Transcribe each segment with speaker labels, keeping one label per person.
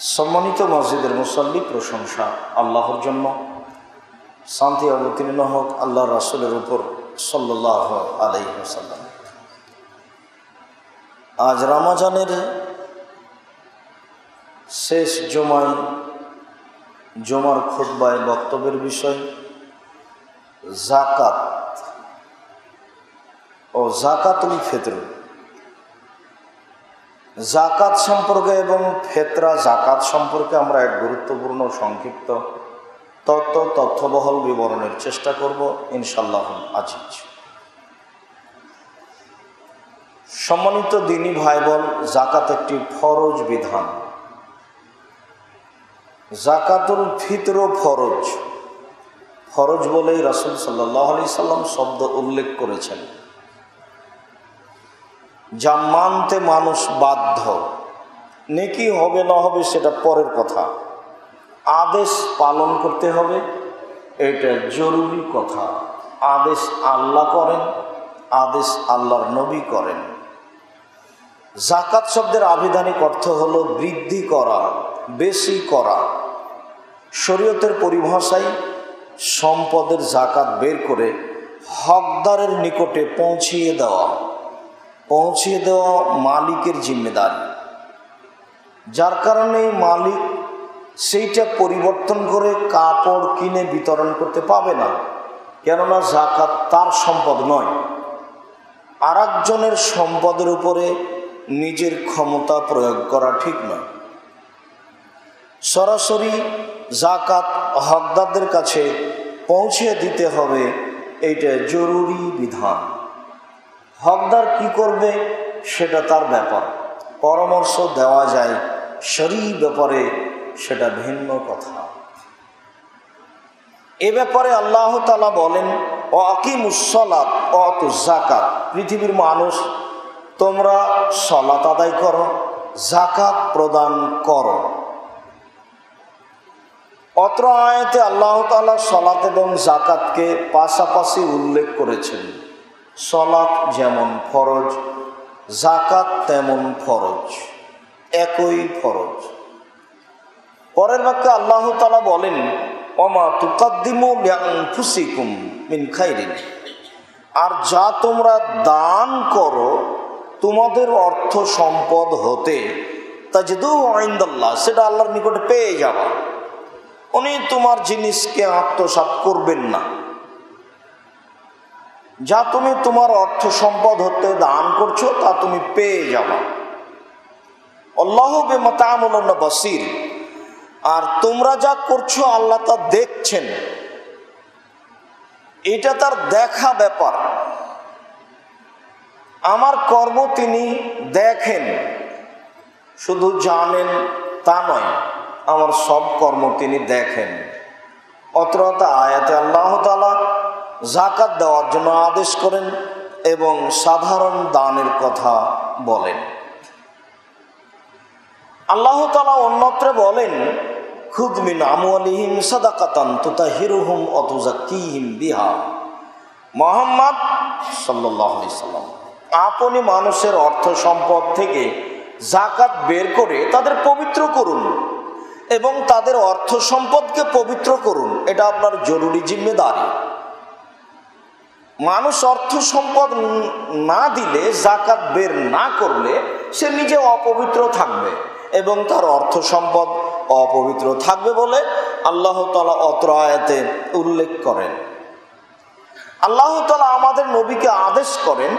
Speaker 1: সম্মানিত মসজিদের মুসল্লি প্রশংসা আল্লাহর জন্য। শান্তি অবতীর্ণ হোক আল্লাহ রাসুলের উপর সাল্লাহ আলাইসাল্লাম আজ রামাজানের শেষ জমায় জমার খুদ্বায় বক্তব্যের বিষয় জাকাত ও জাকাতুল ফিতর। জাকাত সম্পর্কে এবং ফেতরা জাকাত সম্পর্কে আমরা এক গুরুত্বপূর্ণ সংক্ষিপ্ত তত্ত্ব, তথ্যবহল বিবরণের চেষ্টা করব ইনশাল্লাহ আজিজ। সম্মানিত দিনী ভাই বোন জাকাত একটি ফরজ বিধান। জাকাতুল ফিতর ফরজ। ফরজ বলেই রাসুল সাল্লাহ আলি সাল্লাম শব্দ উল্লেখ করেছেন। যা মানতে মানুষ বাধ্য। নেকি হবে না হবে সেটা পরের কথা। আদেশ পালন করতে হবে, এটা জরুরি কথা। আদেশ আল্লাহ করেন, আদেশ আল্লাহর নবী করেন। জাকাত শব্দের আবিধানিক অর্থ হল বৃদ্ধি করা, বেশি করা। শরীয়তের পরিভাষায় সম্পদের জাকাত বের করে হকদারের নিকটে পৌঁছিয়ে দেওয়া। পৌঁছিয়ে দেওয়া মালিকের জিম্মেদারি। যার কারণে মালিক সেইটা পরিবর্তন করে কাপড় কিনে বিতরণ করতে পাবে না, কেননা জাকাত তার সম্পদ নয়। আর একজনের সম্পদের উপরে নিজের ক্ষমতা প্রয়োগ করা ঠিক নয়। সরাসরি জাকাত হকদারদের কাছে পৌঁছে দিতে হবে, এইটা জরুরি বিধান। হকদার কি করবে সেটা তার ব্যাপার। পরামর্শ দেওয়া যায় শরী ব্যাপারে সেটা ভিন্ন কথা। এ ব্যাপারে আল্লাহ তালা বলেন ও আকিমুসলাত অত জাকাত পৃথিবীর মানুষ, তোমরা সলাত আদায় করো জাকাত প্রদান করো। অত্র আয়াতে আল্লাহ তালা সলাত এবং জাকাতকে পাশাপাশি উল্লেখ করেছেন। সলাৎ যেমন ফরজ জাকাত তেমন ফরজ, একই ফরজ। পরের বাক্যে আল্লাহ তালা বলেন অমা তুকাদ্দিমু ফুসিকুম মিন খাইরিন। আর যা তোমরা দান করো, তোমাদের অর্থ সম্পদ হতে তা যেহেতু আইন্দাল্লাহ সেটা আল্লাহর নিকটে পেয়ে যাবা। উনি তোমার জিনিসকে আত্মসাত করবেন না। যা তুমি তোমার অর্থ সম্পদ হতে দান করছ, তা তুমি পেয়ে যাবা। আল্লাহ বসির। আর তোমরা যা করছ, আল্লাহ তা দেখছেন। এটা তার দেখা ব্যাপার। আমার কর্ম তিনি দেখেন। শুধু জানেন তা নয়, আমার সব কর্ম তিনি দেখেন। অতরতা আয়াতে আল্লাহ তালা জাকাত দেওয়ার জন্য আদেশ করেন এবং সাধারণ দানের কথা বলেন। আল্লাহ তালা অন্যত্রে বলেন খুদমিন আমুয়ালিহিম সাদাকাতান তুতা হিরুহুম অতুজাকিহিম বিহা। মোহাম্মদ সাল্লাহ সাল্লাম, আপনি মানুষের অর্থ সম্পদ থেকে জাকাত বের করে তাদের পবিত্র করুন এবং তাদের অর্থ সম্পদকে পবিত্র করুন। এটা আপনার জরুরি জিম্মেদারি। মানুষ অর্থ সম্পদ না দিলে, জাকাত বের না করলে, সে নিজে অপবিত্র থাকবে। এবং তার অর্থ সম্পদ অপবিত্র থাকবে বলে আল্লাহ তালা অত্র আয়াতে উল্লেখ করেন। আল্লাহ তালা আমাদের নবীকে আদেশ করেন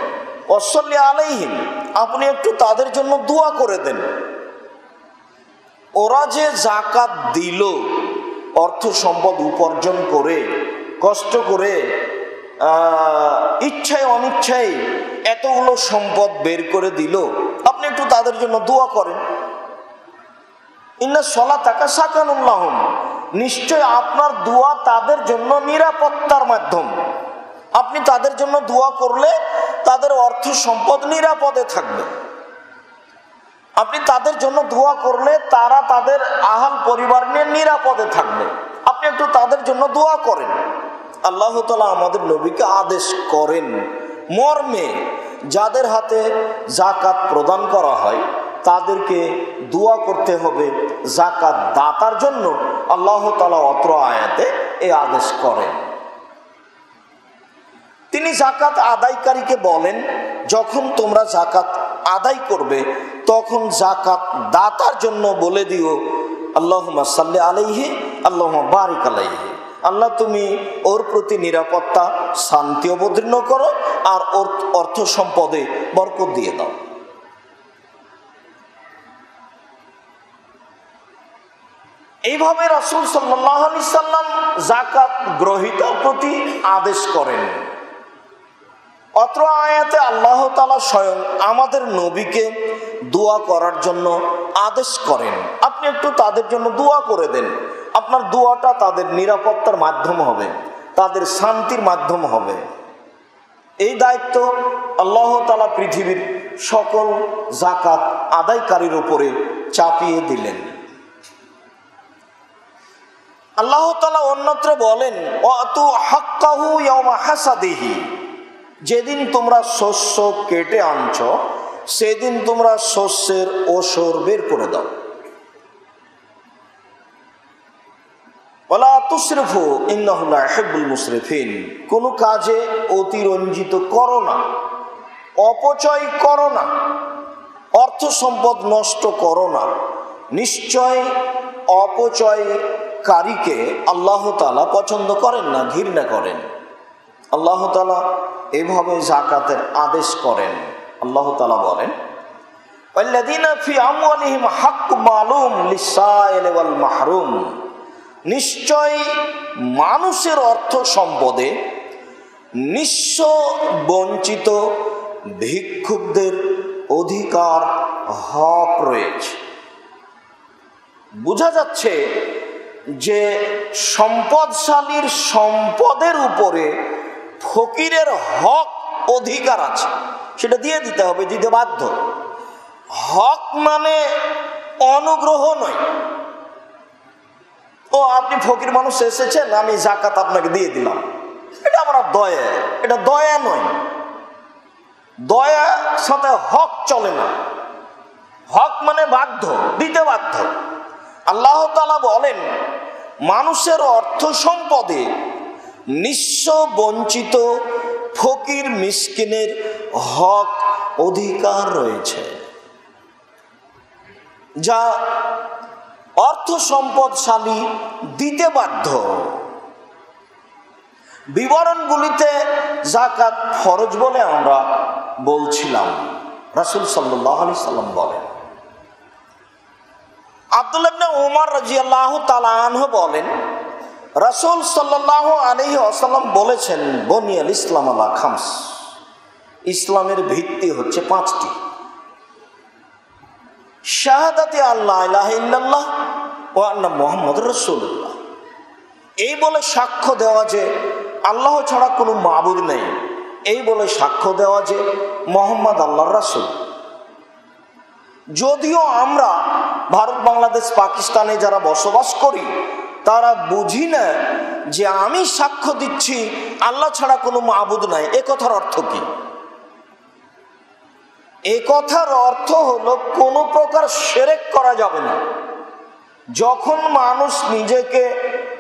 Speaker 1: অসল্লি আলাইহিম আপনি একটু তাদের জন্য দোয়া করে দেন। ওরা যে জাকাত দিল, অর্থ সম্পদ উপার্জন করে, কষ্ট করে ইচ্ছায় অনিচ্ছায় এতগুলো সম্পদ বের করে দিল। আপনি একটু তাদের জন্য দোয়া করেন। ইন্না সলা টাকা সাকানুল্লাহ নিশ্চয় আপনার দোয়া তাদের জন্য নিরাপত্তার মাধ্যম। আপনি তাদের জন্য দোয়া করলে তাদের অর্থ সম্পদ নিরাপদে থাকবে। আপনি তাদের জন্য দোয়া করলে তারা তাদের আহাল পরিবার নিয়ে নিরাপদে থাকবে। আপনি একটু তাদের জন্য দোয়া করেন। আল্লাহ তালা আমাদের নবীকে আদেশ করেন, মর্মে যাদের হাতে জাকাত প্রদান করা হয়, তাদেরকে দোয়া করতে হবে জাকাত দাতার জন্য আল্লাহ তালা অত্র আয়াতে এ আদেশ করেন। তিনি জাকাত আদায়কারীকে বলেন, যখন তোমরা জাকাত আদায় করবে, তখন জাকাত দাতার জন্য বলে দিও আল্লাহ সাল্লি আলাইহি আল্লাহ বারিক আলাইহি। আল্লাহ তুমি ওর প্রতি নিরাপত্তা, শান্তি অবতীর্ণ করো আর ওর অর্থ সম্পদে বরকত দিয়ে দাও। এইভাবে রাসুল সাল্লাম জাকাত গ্রহিতার প্রতি আদেশ করেন। অত্র আয়াতে আল্লাহ তালা স্বয়ং আমাদের নবীকে দোয়া করার জন্য আদেশ করেন। আপনি একটু তাদের জন্য দোয়া করে দেন। আপনার দোয়াটা তাদের নিরাপত্তার মাধ্যম হবে, তাদের শান্তির মাধ্যম হবে। এই দায়িত্ব আল্লাহ তালা পৃথিবীর সকল জাকাত আদায়কারীর উপরে চাপিয়ে দিলেন। আল্লাহ তালা অন্যত্র বলেন অত হাক্কাহু যেদিন তোমরা শস্য কেটে আনছ, সেদিন তোমরা শস্যের ওসর বের করে দাও। কোন মুসরেফিন কাজে অতিরঞ্জিত করো না, অপচয় করো না, অর্থ সম্পদ নষ্ট করো না। নিশ্চয় অপচয়কারীকে আল্লাহতালা পছন্দ করেন না, ঘৃণা করেন। আল্লাহ তালা এভাবে জাকাতের আদেশ করেন। আল্লাহ তালা বলেন ফি হাক মালুম মাহরুম। নিশ্চয় মানুষের অর্থ সম্পদে নিঃস্ব বঞ্চিত ভিক্ষুকদের অধিকার হক রয়েছে। বোঝা যাচ্ছে যে সম্পদশালীর সম্পদের উপরে ফকিরের হক অধিকার আছে। সেটা দিয়ে দিতে হবে, দিতে বাধ্য। হক মানে অনুগ্রহ নয় ও, আপনি ফকির মানুষ এসেছেন, আমি জাকাত আপনাকে দিয়ে দিলাম। এটা আমার দয়া, এটা দয়া নয়। দয়া সাথে হক চলে না। হক মানে বাধ্য, দিতে বাধ্য। আল্লাহ বলেন, মানুষের অর্থ সম্পদে নিঃস্ব বঞ্চিত ফকির মিসকিনের হক অধিকার রয়েছে। যা অর্থ সম্পদশালী দিতে বাধ্য। বিবরণগুলিতে জাকাত ফরজ বলে আমরা বলছিলাম, রাসুল সাল্লাহ আলি সাল্লাম বলেন। আবদুল্লাবনে উমর রাজিয়াল্লাহ তালাহ বলেন, রাসুল সাল্লাহ আলহি আসাল্লাম বলেছেন বনিয়াল ইসলাম আল্লাহ খামস। ইসলামের ভিত্তি হচ্ছে পাঁচটি। শাহাদাতে আল্লাহ ইল্লাল্লাহ ও মোহাম্মদ রসুল্লাহ এই বলে সাক্ষ্য দেওয়া যে আল্লাহ ছাড়া কোনো মাবুদ নেই, এই বলে সাক্ষ্য দেওয়া যে মোহাম্মদ আল্লাহ রাসুল। যদিও আমরা ভারত, বাংলাদেশ, পাকিস্তানে যারা বসবাস করি, তারা বুঝি না যে আমি সাক্ষ্য দিচ্ছি আল্লাহ ছাড়া কোনো মাবুদ নাই। এ কথার অর্থ কি? এ কথার অর্থ হলো কোনো প্রকার সেরেক করা যাবে না। যখন মানুষ নিজেকে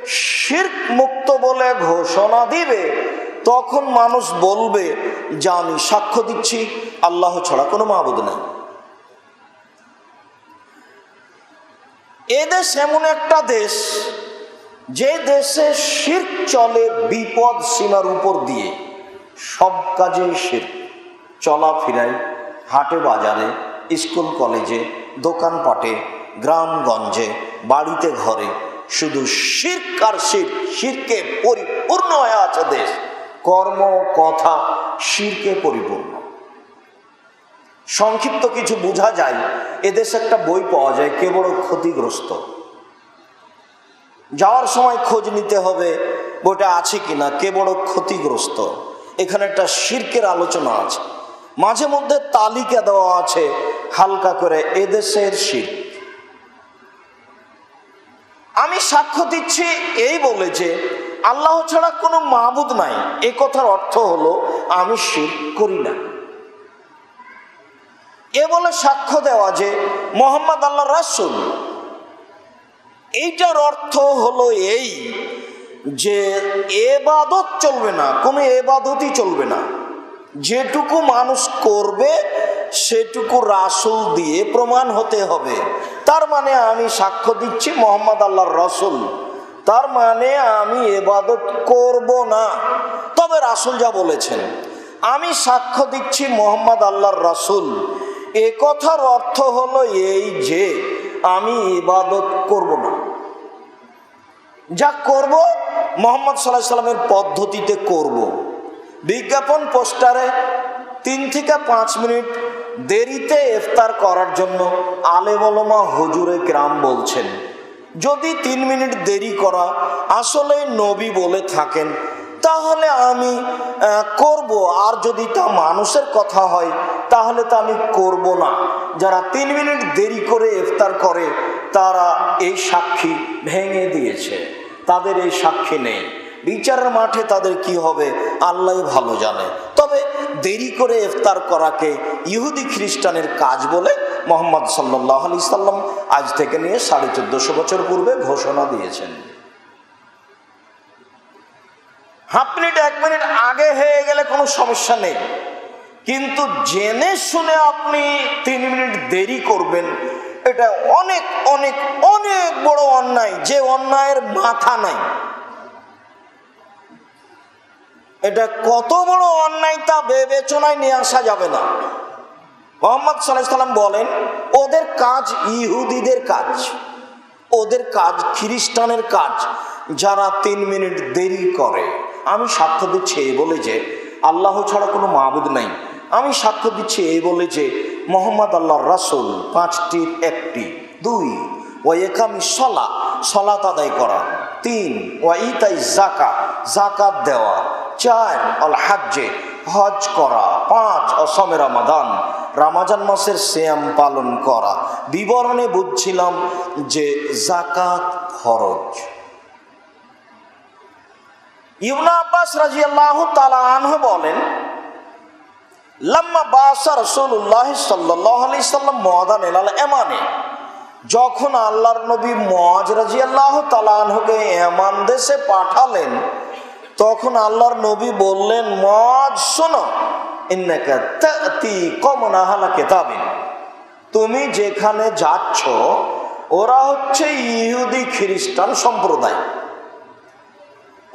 Speaker 1: শির্ক মুক্ত বলে ঘোষণা দিবে, তখন মানুষ বলবে, যে আমি সাক্ষ্য দিচ্ছি, আল্লাহ ছাড়া কোনো মাবুদ নেই। এদেশ এমন একটা দেশ, যে দেশে শির চলে বিপদ সীমার উপর দিয়ে। সব কাজে শির চলাফেরায়, হাটে বাজারে, স্কুল কলেজে, দোকানপাটে, গ্রামগঞ্জে বাড়িতে ঘরে। শুধু শির আর শির, শিরকে পরিপূর্ণ হয়ে আছে দেশ। কর্ম, কথা, শিরকে পরিপূর্ণ। সংক্ষিপ্ত কিছু বোঝা যায়, এদেশে একটা বই পাওয়া যায় কে বড় ক্ষতিগ্রস্ত। যাওয়ার সময় খোঁজ নিতে হবে, বইটা আছে কিনা কে বড় ক্ষতিগ্রস্ত। এখানে একটা শির্কের আলোচনা আছে। মাঝে মধ্যে তালিকা দেওয়া আছে, হালকা করে, এদেশের শির। আমি সাক্ষ্য দিচ্ছি এই বলে যে আল্লাহ ছাড়া কোনো মাহবুদ নাই। এ কথার অর্থ হলো, আমি শির করি না। এ বলে সাক্ষ্য দেওয়া যে মোহাম্মদ আল্লাহ রাসুল, এইটার অর্থ হলো এই যে এবাদত চলবে না, কোনো এবাদতই চলবে না। যেটুকু মানুষ করবে সেটুকু রাসুল দিয়ে প্রমাণ হতে হবে। তার মানে আমি সাক্ষ্য দিচ্ছি মোহাম্মদ আল্লাহর রসুল। তার মানে আমি এবাদত করব না। তবে রাসুল যা বলেছেন, আমি সাক্ষ্য দিচ্ছি মোহাম্মদ আল্লাহর রসুল। এ কথার অর্থ হলো এই যে, আমি ইবাদত করব না। যা করব, মোহাম্মদ সাল্লাহ সাল্লামের পদ্ধতিতে করব। বিজ্ঞাপন পোস্টারে তিন থেকে পাঁচ মিনিট দেরিতে ইফতার করার জন্য আলেমলমা হুজুরে গ্রাম বলছেন, যদি তিন মিনিট দেরি করা আসলে নবী বলে থাকেন, তাহলে আমি করব। আর যদি তা মানুষের কথা হয়, তাহলে তা আমি করব না। যারা তিন মিনিট দেরি করে ইফতার করে, তারা এই সাক্ষী ভেঙে দিয়েছে। তাদের এই সাক্ষী নেই। বিচারের মাঠে তাদের কি হবে? আল্লাহ ভালো জানে। তবে দেরি করে ইফতার করাকে ইহুদি খ্রিস্টানের কাজ বলে মোহাম্মদ সাল্লাহ আলি সাল্লাম আজ থেকে নিয়ে সাড়ে চোদ্দশো বছর পূর্বে ঘোষণা দিয়েছেন। হাফ মিনিট এক মিনিট আগে হয়ে গেলে কোনো সমস্যা নেই। কিন্তু জেনে শুনে আপনি তিন মিনিট দেরি করবেন, এটা অনেক অনেক অনেক বড় অন্যায়। যে অন্যায়ের মাথা নাই। এটা কত বড় অন্যায় তা বিবেচনায় নিয়ে আসা যাবে না। মোহাম্মদ সাল্লাম বলেন, ওদের কাজ ইহুদিদের কাজ, ওদের কাজ খ্রিস্টানের কাজ। যারা তিন মিনিট দেরি করে, আমি সাক্ষ্য দিচ্ছি এই বলে যে, আল্লাহ ছাড়া কোনো মাহবুদ নাই। আমি সাক্ষ্য দিচ্ছি এই বলে যে, মোহাম্মদ আল্লাহ রাসুল পাঁচটির একটি, দুই ওয়েকামি সলা সলাত আদায় করা। তিন ওয়াইতাই জাকা জাকাত দেওয়া। চার অল হাজ্জে, হজ করা। পাঁচ, অসমে রামাদান, রামাজান মাসের শ্যাম পালন করা। বিবরণে বুঝছিলাম যে জাকাত খরচ ইবনা আব্বাস রাজিয়াল্লাহু তাআলা আনহু বলেন, লাম্মা বাসা রাসূলুল্লাহ সাল্লাল্লাহু আলাইহি সাল্লাম মুআদান ইলাল ইয়ামানে যখন আল্লাহর নবী মুআজ রাদিয়াল্লাহু তাআলা আনহুকে ইয়ামান দেশে পাঠালেন, তখন আল্লাহর নবী বললেন মজ শোনো তুমি যেখানে যাচ্ছ, ওরা হচ্ছে ইহুদি খ্রিস্টান সম্প্রদায়।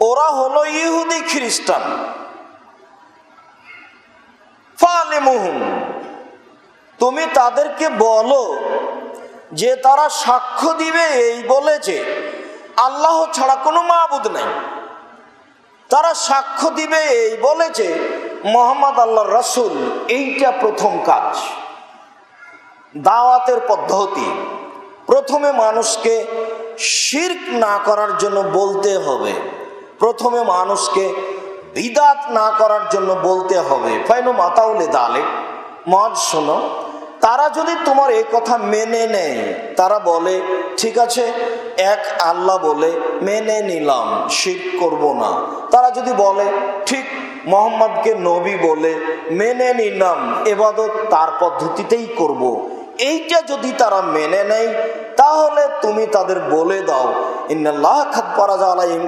Speaker 1: ওরা হলো ইহুদি খ্রিস্টান। তুমি তাদেরকে বলো যে তারা সাক্ষ্য দিবে এই বলে যে আল্লাহ ছাড়া কোনো মাহবুদ নাই। তারা সাক্ষ্য দিবে এই বলে যে মোহাম্মদ আল্লাহ রসুল এইটা প্রথম কাজ। দাওয়াতের পদ্ধতি। প্রথমে মানুষকে শির্ক না করার জন্য বলতে হবে। প্রথমে মানুষকে বিদাত না করার জন্য বলতে হবে। ফাইনো মাতাউলে দালে মজ শোনো তারা যদি তোমার এই কথা মেনে নেয়, তারা বলে, ঠিক আছে। এক আল্লাহ বলে, মেনে নিলাম, শির করব না। তারা যদি বলে, ঠিক, মোহাম্মদকে নবী বলে, মেনে নিলাম, এবাদত তার পদ্ধতিতেই করব। এইটা যদি তারা মেনে নেয়, তাহলে তুমি তাদের বলে দাও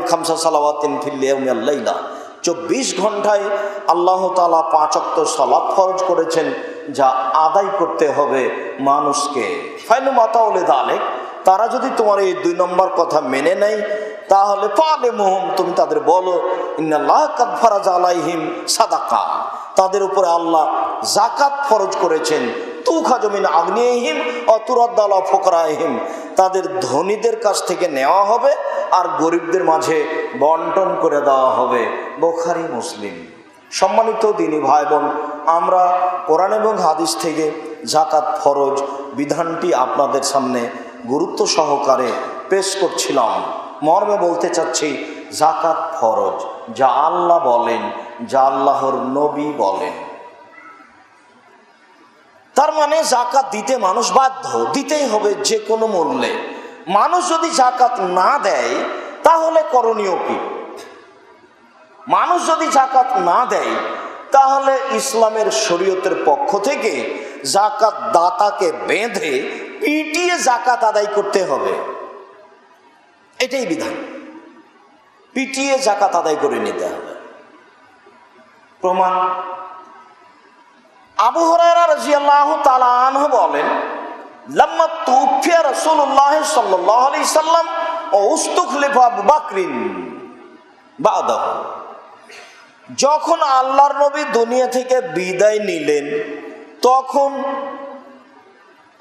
Speaker 1: খামসা চব্বিশ ঘন্টায় আল্লাহ তালা পাঁচক্ত সলাপ ফরজ করেছেন। যা আদায় করতে হবে মানুষকে। ফাইনু মাতাউলে দালেক, তারা যদি তোমার এই দুই নম্বর কথা মেনে নেয়, তাহলে পালে মোহম তুমি তাদের বলো, ইন্নাল্লাহ আলাইহিম সাদাকা। তাদের উপরে আল্লাহ জাকাত ফরজ করেছেন। তু খাজমিন আগ্নেহিম অতুরাদ্দালা ফকরাহিম তাদের ধনীদের কাছ থেকে নেওয়া হবে আর গরিবদের মাঝে বন্টন করে দেওয়া হবে। বোখারি, মুসলিম। সম্মানিত দিনী ভাই বোন আমরা কোরআন এবং হাদিস থেকে জাকাত ফরজ বিধানটি আপনাদের সামনে গুরুত্ব সহকারে পেশ করছিলাম। মর্মে বলতে চাচ্ছি জাকাত ফরজ, যা আল্লাহ বলেন, যা আল্লাহর নবী বলেন। তার মানে জাকাত দিতে মানুষ বাধ্য, দিতেই হবে যে কোনো মূল্যে। মানুষ যদি জাকাত না দেয়, তাহলে করণীয় কি? মানুষ যদি জাকাত না দেয়, তাহলে ইসলামের শরীয়তের পক্ষ থেকে জাকাত দাতাকে বেঁধে পিটিয়ে জাকাত আদায় করতে হবে। এটাই বিধান। পিটিয়ে জাকাত আদায় করে নিতে হবে। প্রমাণ, আবু তাআলা আনহু বলেন, লাম্মা তুফিয়া যখন আল্লাহর নবী দুনিয়া থেকে বিদায় নিলেন, তখন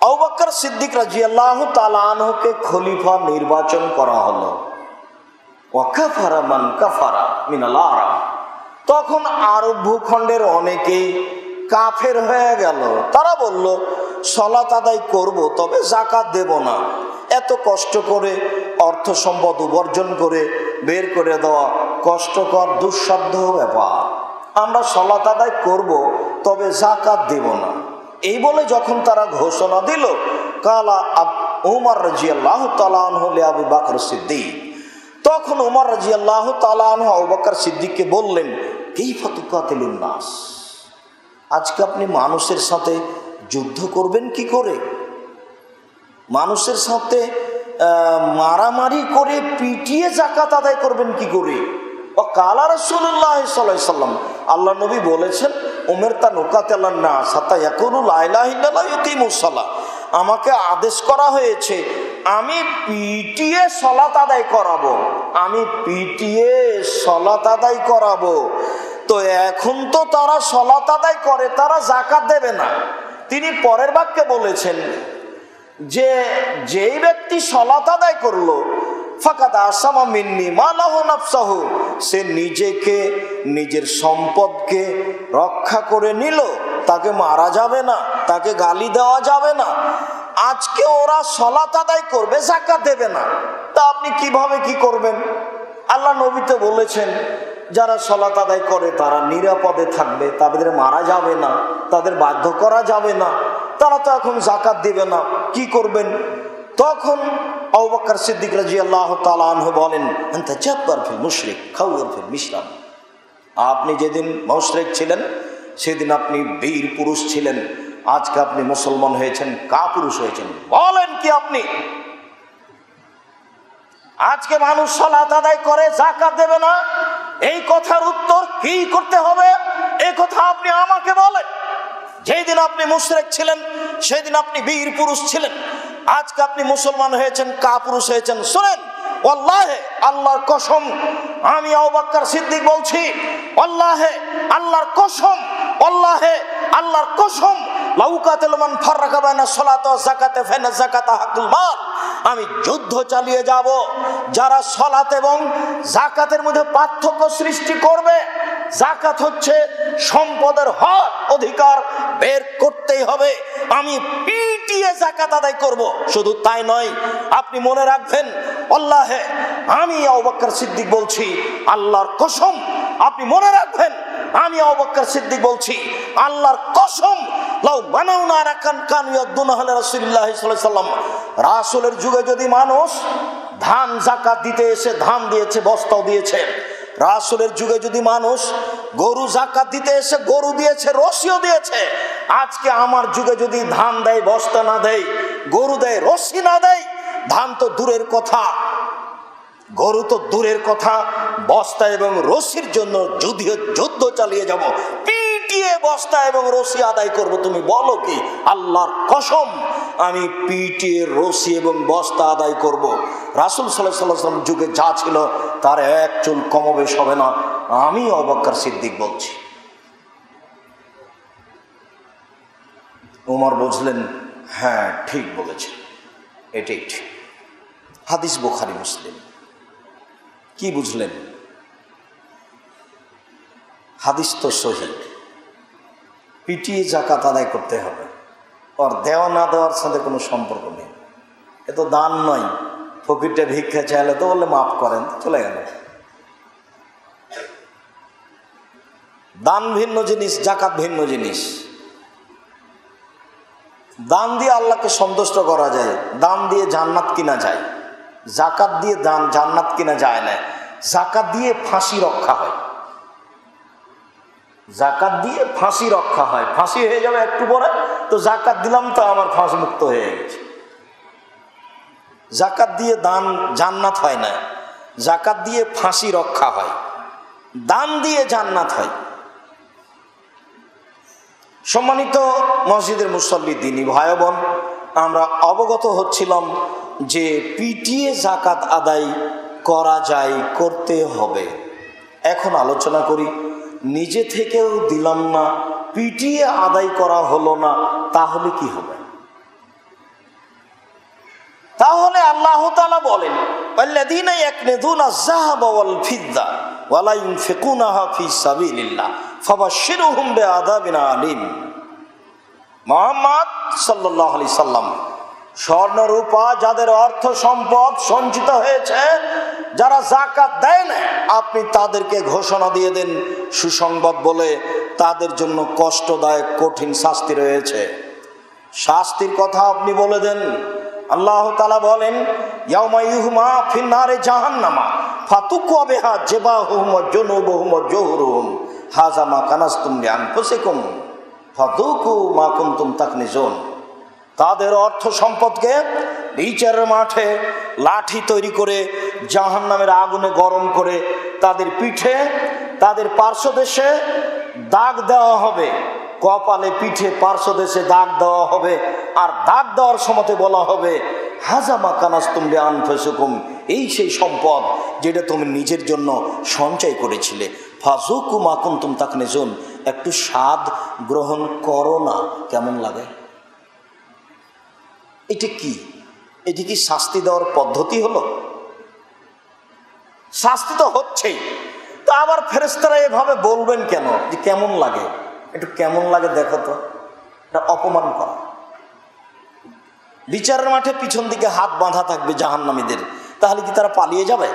Speaker 1: আবুবকর সিদ্দিক রাজিয়াল্লাহু তাআলা আনহুকে খলিফা নির্বাচন করা হলো। ওয়াকাফারা তখন আরব ভূখণ্ডের অনেকেই কাফের হয়ে গেল। তারা বলল, সলাত আদায় করব, তবে জাকাত দেব না। এত কষ্ট করে অর্থ সম্পদ উপার্জন করে বের করে দেওয়া কষ্টকর, দুঃসাধ্য ব্যাপার আমরা সলাত আদায় করব, তবে জাকাত দেব না। এই বলে যখন তারা ঘোষণা দিল, কালা আব উমার রাজিয়াল্লাহ তালান হলে আবু বাকর সিদ্দিক। তখন উমর রাজি আল্লাহ তালাহ আবাক্কর সিদ্দিককে বললেন এই ফতুকাতিলুন নাস? আজকে আপনি মানুষের সাথে যুদ্ধ করবেন কি করে? মানুষের সাথে মারামারি করে পিটিয়ে জাকাত আদায় করবেন কি করে? ও কালা রসুল্লাহ সাল্লাম। আল্লাহ নবী বলেছেন, উমের তা নোকাতে আল্লাহ না, সাতা আইলাহিল্লাহ আমাকে আদেশ করা হয়েছে, আমি পিটিয়ে সলাত আদায় করাবো, আমি পিটিয়ে সলাত আদায় করাবো। তো এখন তো তারা সলাত আদায় করে, তারা জাকাত দেবে না। তিনি পরের বাক্যে বলেছেন যে, যেই ব্যক্তি সলাত আদায় করল, ফাকাদ আসামা মিন্নি মালাহ নাফসাহ, সে নিজেকে, নিজের সম্পদকে রক্ষা করে নিল, তাকে মারা যাবে না, তাকে গালি দেওয়া যাবে না। আজকে ওরা সলাত আদায় করবে জাকাত দেবে না। তা আপনি কীভাবে কি করবেন? আল্লাহ নবীতে বলেছেন, যারা সলাত আদায় করে, তারা নিরাপদে থাকবে, তাদের মারা যাবে না, তাদের বাধ্য করা যাবে না। তারা তো এখন জাকাত দিবে না। কি করবেন? তখন আবুবকর সিদ্দিক রাজি আল্লাহ তালাহ বলেন ফিল মুশরিক, খাউয়ার ফিল মিশরাম আপনি যেদিন মুশরিক ছিলেন, সেদিন আপনি বীর পুরুষ ছিলেন। আজকে আপনি মুসলমান হয়েছেন কা পুরুষ হয়েছেন। বলেন কি আপনি? আজকে মানুষ সলাত আদায় করে, জাকাত দেবে না। এই কথার উত্তর কি করতে হবে? এই কথা আপনি আমাকে বলেন। যেই দিন আপনি মুশরেক ছিলেন সেই দিন আপনি বীর পুরুষ ছিলেন। আজকে আপনি মুসলমান হয়েছেন কা পুরুষ হয়েছেন। শোনেন আল্লাহে আল্লাহর কসম, আমি সিদ্দিক বলছি আল্লাহে আল্লাহর কসম আল্লাহে আল্লাহর কসম সালাত আমি যুদ্ধ চালিয়ে যাব, যারা সলাত এবং জাকাতের মধ্যে পার্থক্য সৃষ্টি করবে জাকাত হচ্ছে সম্পদের হক অধিকার বের করতেই হবে। আমি পিটিয়ে জাকাত আদায় করব। শুধু তাই নয়, আপনি মনে রাখবেন, আল্লাহে, আমি অবক্কর সিদ্দিক বলছি, আল্লাহর কসম, আপনি মনে রাখবেন, আমি অবক্কর সিদ্দিক বলছি, আল্লাহর কসম, লাউ বানাও না রাখান কান ইয়াদুন হলে রাসূলুল্লাহ সাল্লাল্লাহু আলাইহি সাল্লাম। রাসূলের যুগে যদি মানুষ ধান জাকাত দিতে এসে, ধান দিয়েছে, বস্তাও দিয়েছে রাসূলের যুগে যদি মানুষ গরু জাকাত দিতে এসে গরু দিয়েছে, রশিও দিয়েছে, আজকে আমার যুগে যদি ধান দেয়, বস্তা না দেয়, গরু দেয়, রশি না দেয়, ধান তো দূরের কথা, গরু তো দূরের কথা, বস্তা এবং রশির জন্য যুদ্ধ যুদ্ধ চালিয়ে যাব, পিটিয়ে বস্তা এবং রশি আদায় করব, তুমি বলো কি? আল্লাহর কসম, আমি পিটিয়ে রশি এবং বস্তা আদায় করব। রাসুল সাল্লাহ যুগে যা ছিল, তার এক চুল কমবেশ হবে না। আমি অবাক্কার সিদ্দিক বলছি। উমর বুঝলেন হ্যাঁ ঠিক বলেছে এটাই ঠিক। হাদিস বোখারি, মুসলিম। কি বুঝলেন? হাদিস তো সহি। পিটিয়ে জাকাত আদায় করতে হবে। ওর দেওয়া না দেওয়ার সাথে কোনো সম্পর্ক নেই। এ তো দান নয়। ফকিরটা ভিক্ষা চাইলে তো বললে, মাফ করেন। চলে গেল। দান ভিন্ন জিনিস, জাকাত ভিন্ন জিনিস। দান দিয়ে আল্লাহকে সন্তুষ্ট করা যায়, দান দিয়ে জান্নাত কিনা যায়। জাকাত দিয়ে দান জান্নাত কিনা যায় না। জাকাত দিয়ে ফাঁসি রক্ষা হয়। জাকাত দিয়ে ফাঁসি রক্ষা হয়। ফাঁসি হয়ে যাবে একটু পরে, তো জাকাত দিলাম তো আমার ফাঁস মুক্ত হয়ে গেছে। জাকাত দিয়ে দান জান্নাত হয় না। জাকাত দিয়ে ফাঁসি রক্ষা হয়। দান দিয়ে জান্নাত হয়। সম্মানিত মসজিদের মুসল্লি, দিনী ভাই বোন আমরা অবগত হচ্ছিলাম যে পিটিয়ে জাকাত আদায় করা যায়, করতে হবে। এখন আলোচনা করি, নিজে থেকেও দিলাম না, পিটিয়ে আদায় করা হলো না, তাহলে কি হবে? তাহলে আল্লাহ বলেন মোহাম্মদ সাল্লাহ আলি সাল্লাম, স্বর্ণরূপা যাদের অর্থ সম্পদ সঞ্চিত হয়েছে, যারা জাকাত দেয় না, আপনি তাদেরকে ঘোষণা দিয়ে দেন, সুসংবাদ বলে তাদের জন্য কষ্টদায়ক কঠিন শাস্তি রয়েছে। শাস্তির কথা আপনি বলে দেন আল্লাহ তালা বলেন জাহান্নামা জেবা হুম জহুরুম হাজামা মা কুনতুম তাদের অর্থ সম্পদকে বিচারের মাঠে লাঠি তৈরি করে জাহান নামের আগুনে গরম করে তাদের পিঠে, তাদের পার্শ্বদেশে দাগ দেওয়া হবে। কপালে, পিঠে, পার্শ্বদেশে দাগ দেওয়া হবে। আর দাগ দেওয়ার সময়তে বলা হবে হাজামা কানাস তুমি আনফেসুকুম এই সেই সম্পদ যেটা তুমি নিজের জন্য সঞ্চয় করেছিলে। ফাজুকু মাকুন তুম তাকনে জোন একটু স্বাদ গ্রহণ করো না। কেমন লাগে? এটা কি? এটি কি শাস্তি দেওয়ার পদ্ধতি হলো? শাস্তি তো হচ্ছেই। তো আবার ফেরেস্তারা এভাবে বলবেন কেন? যে কেমন লাগে? একটু কেমন লাগে দেখো তো। এটা অপমান করা। বিচারের মাঠে পিছন দিকে হাত বাঁধা থাকবে জাহান্নামীদের। তাহলে কি তারা পালিয়ে যাবে?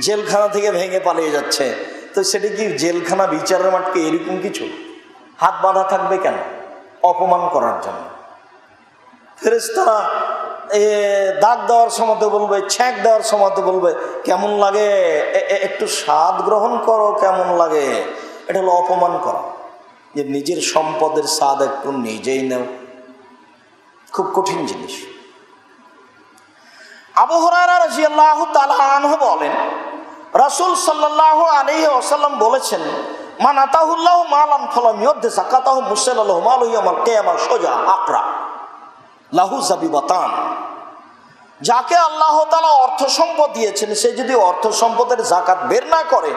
Speaker 1: জেলখানা থেকে ভেঙে পালিয়ে যাচ্ছে। তো সেটা কি জেলখানা বিচারের মাঠকে এরকম কিছু? হাত বাঁধা থাকবে কেন? অপমান করার জন্য। ফেরেস্তারা এ, দাগ দেওয়ার সময় বলবে, ছ্যাঁক দেওয়ার সময় বলবে, কেমন লাগে? একটু স্বাদ গ্রহণ করো, কেমন লাগে? এটা হলো অপমান করা। যে নিজের সম্পদের স্বাদ একটু নিজেই নেও। খুব কঠিন জিনিস। আবু রাজিয়াল্লাহ তালাহ বলেন, রাসূল সাল্লাল্লাহু আলাইহি ওয়াসাল্লাম বলেছেন, মান আতাহুল্লাহ মালান ফলাম ইয়দ্দে যাকাতাহু মুসাল্লাহু মালু ইয়ামাল কিয়ামা সোজা আকরা লাহু জাবিবাতান। যাকে আল্লাহ তালা অর্থ সম্পদ দিয়েছেন, সে যদি অর্থ সম্পদের জাকাত বের না করে,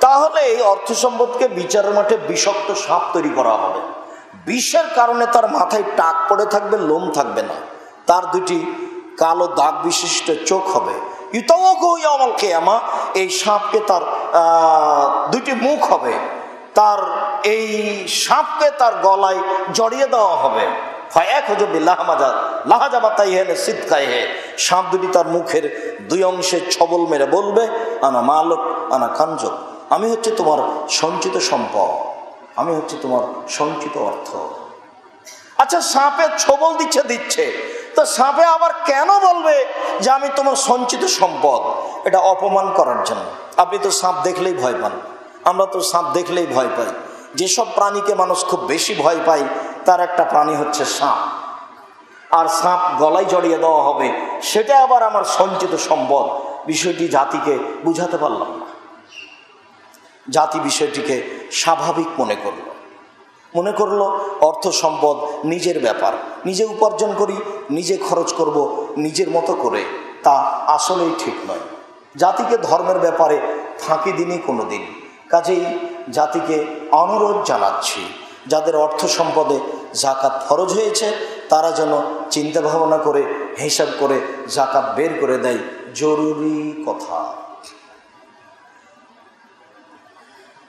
Speaker 1: তাহলে এই অর্থ সম্পদকে বিচারের মাঠে বিষাক্ত সাপ তৈরি করা হবে। বিষের কারণে তার মাথায় টাক পড়ে থাকবে, লোম থাকবে না। তার দুটি কালো দাগ বিশিষ্ট চোখ হবে। ইতমল কেয়ামা, এই সাপকে তার দুটি মুখ হবে। তার এই সাপকে তার গলায় জড়িয়ে দেওয়া হবে। ফায়াক হজবি লাহামাজা লাহাজামা তাই হেলে শীতকায় হে। সাপ দুটি তার মুখের দুই অংশে ছবল মেরে বলবে, আনা মালক, আনা কাঞ্জক আমি হচ্ছে তোমার সঞ্চিত সম্পদ, আমি হচ্ছে তোমার সঞ্চিত অর্থ। আচ্ছা সাপে ছবল দিচ্ছে দিচ্ছে। তো সাপে আবার কেন বলবে যে আমি তোমার সঞ্চিত সম্পদ? এটা অপমান করার জন্য। আপনি তো সাপ দেখলেই ভয় পান। আমরা তো সাপ দেখলেই ভয় পাই। যেসব প্রাণীকে মানুষ খুব বেশি ভয় পায় তার একটা প্রাণী হচ্ছে সাপ। আর সাপ গলায় জড়িয়ে দেওয়া হবে, সেটা আবার আমার সঞ্চিত সম্পদ। বিষয়টি জাতিকে বুঝাতে পারলাম না। জাতি বিষয়টিকে স্বাভাবিক মনে করল। মনে করল, অর্থ সম্পদ নিজের ব্যাপার। নিজে উপার্জন করি, নিজে খরচ করব, নিজের মতো করে। তা আসলেই ঠিক নয়। জাতিকে ধর্মের ব্যাপারে ফাঁকি দিনই কোনো দিন কাজেই জাতিকে অনুরোধ জানাচ্ছি। যাদের অর্থ সম্পদে জাকাত ফরজ হয়েছে, তারা যেন চিন্তা ভাবনা করে, হিসাব করে জাকাত বের করে দেয়। জরুরি কথা।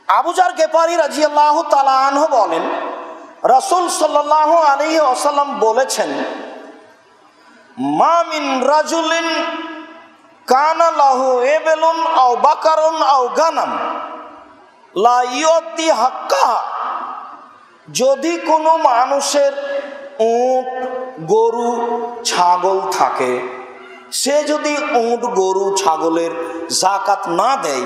Speaker 1: আবুজার গেপারি রাজিয়াল্লাহ তালাহ বলেন, রসুল সাল্লাহ আলী আসাল্লাম বলেছেন মামিন রাজুলিন কানা লাহু এবেলুন আও বাকারুন আও গানাম, লা ইয়তি হাক্কা যদি কোনো মানুষের উট, গরু, ছাগল থাকে, সে যদি উট, গরু, ছাগলের জাকাত না দেয়,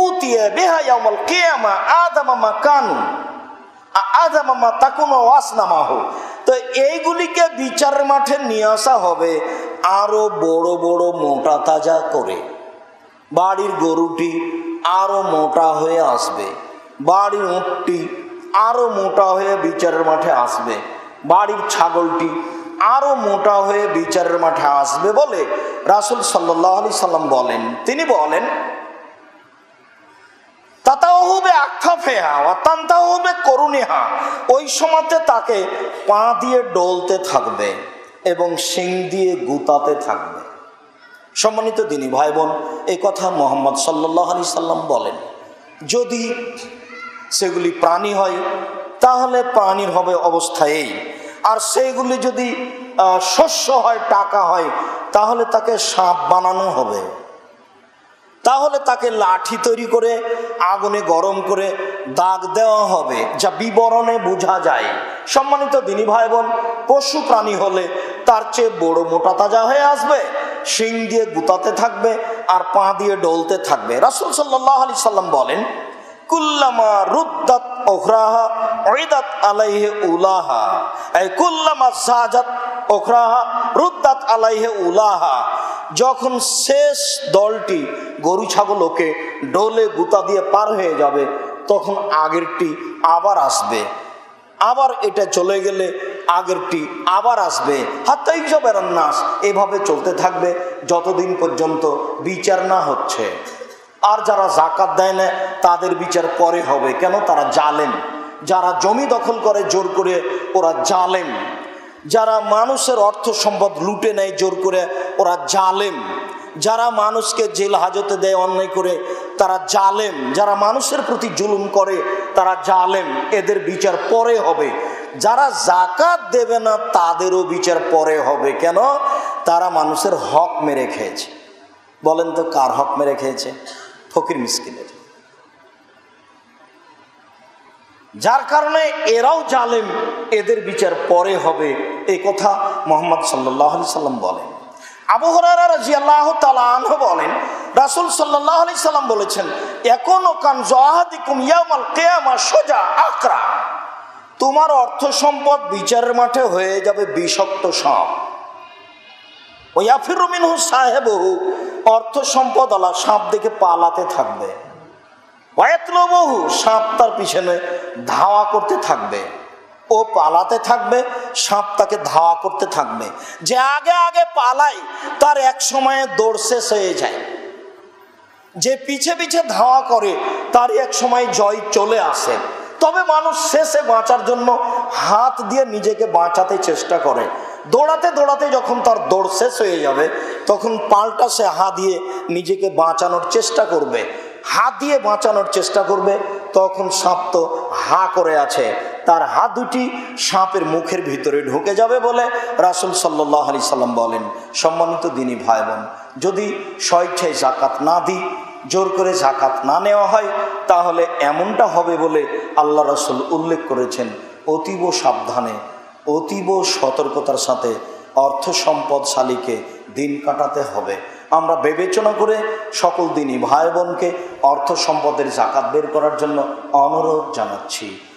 Speaker 1: উতিয়া বেহায়ামল কেয়ামা আদামামা কানু আদামামা তা কোনো তাকুনো হোক তো এইগুলিকে বিচারের মাঠে নিয়ে আসা হবে আরও বড় বড় মোটা তাজা করে। বাড়ির গরুটি আরও মোটা হয়ে আসবে। বাড়ির উঁটটি আরও মোটা হয়ে বিচারের মাঠে আসবে। বাড়ির ছাগলটি আরও মোটা হয়ে বিচারের মাঠে আসবে বলে রাসুল সাল্লাহ আলি সাল্লাম বলেন। তিনি বলেন, তাতাও হবে আখ্যা ফেহা অত্যান্তাও হবে করুণেহা। ওই সময়তে তাকে পা দিয়ে ডলতে থাকবে এবং শিং দিয়ে গুতাতে থাকবে। সম্মানিত দিনী ভাই বোন, এই কথা মোহাম্মদ সাল্লাহ আলি সাল্লাম বলেন। যদি সেগুলি প্রাণী হয়, তাহলে প্রাণীর হবে অবস্থা এই। আর সেইগুলি যদি শস্য হয়, টাকা হয়, তাহলে তাকে সাপ বানানো হবে। তাহলে তাকে লাঠি তৈরি করে, আগুনে গরম করে দাগ দেওয়া হবে, যা বিবরণে বোঝা যায়। সম্মানিত দিনী ভাই বোন পশু প্রাণী হলে তার চেয়ে বড় মোটা তাজা হয়ে আসবে, শিং দিয়ে গুতাতে থাকবে, আর পা দিয়ে ডলতে থাকবে। রাসুল সাল্লাহ আলি সাল্লাম বলেন ওখরাহা আলাইহে উলাহা। ওখরাহা আলাইহে উলাহা। যখন শেষ দলটি গরু ছাগল ওকে ডোলে গুতা দিয়ে পার হয়ে যাবে, তখন আগেরটি আবার আসবে। আবার এটা চলে গেলে আগেরটি আবার আসবে। হাত্তাই জবেরান নাস এভাবে চলতে থাকবে যতদিন পর্যন্ত বিচার না হচ্ছে। আর যারা জাকাত দেয় না, তাদের বিচার পরে হবে। কেন? তারা জালেম। যারা জমি দখল করে, জোর করে, ওরা জালেম। যারা মানুষের অর্থ সম্পদ লুটে নেয়, জোর করে, ওরা জালেম। যারা মানুষকে জেল হাজতে দেয়, অন্যায় করে, তারা জালেম। যারা মানুষের প্রতি জুলুম করে, তারা জালেম। এদের বিচার পরে হবে। যারা জাকাত দেবে না, তাদেরও বিচার পরে হবে। কেন? তারা মানুষের হক মেরে খেয়েছে। বলেন তো, কার হক মেরে খেয়েছে? ফকির মিসকিনের। যার কারণে এরাও জালেম, এদের বিচার পরে হবে, এই কথা মোহাম্মদ সাল্লাহ সাল্লাম বলেন। বলেন, রাসুল সাল্লাম বলেছেন কান জহাদিকুম সোজা তোমার অর্থ সম্পদ বিচারের মাঠে হয়ে যাবে বিষক্ত সাপ। ওই আফিরুমিন হু সাহেব অর্থ সম্পদ আলা সাপ দেখে পালাতে থাকবে। বহু সাপ তার পিছনে ধাওয়া করতে থাকবে। ও পালাতে থাকবে, সাপ তাকে ধাওয়া করতে থাকবে। যে আগে আগে পালাই, তার এক সময়ে দৌড় শেষ হয়ে যায়। যে পিছে পিছে ধাওয়া করে তার এক সময় জয় চলে আসে। তবে মানুষ শেষে বাঁচার জন্য হাত দিয়ে নিজেকে বাঁচাতে চেষ্টা করে। দৌড়াতে দৌড়াতে যখন তার দৌড় শেষ হয়ে যাবে, তখন পাল্টা সে হা দিয়ে নিজেকে বাঁচানোর চেষ্টা করবে। হাত দিয়ে বাঁচানোর চেষ্টা করবে, তখন সাপ তো হা করে আছে। তার হাত দুটি সাপের মুখের ভিতরে ঢুকে যাবে বলে রাসুল সাল্লাহ আলি সাল্লাম বলেন। সম্মানিত দিনী ভাই বোন যদি স্বেচ্ছায় জাকাত না দিই, জোর করে জাকাত না নেওয়া হয়, তাহলে এমনটা হবে বলে আল্লাহ রসুল উল্লেখ করেছেন। অতীব সাবধানে অতীব সতর্কতার সাথে অর্থ সম্পদশালীকে দিন কাটাতে হবে। আমরা বিবেচনা করে সকল দিনই ভাই বোনকে অর্থ সম্পদের জাকাত বের করার জন্য অনুরোধ জানাচ্ছি।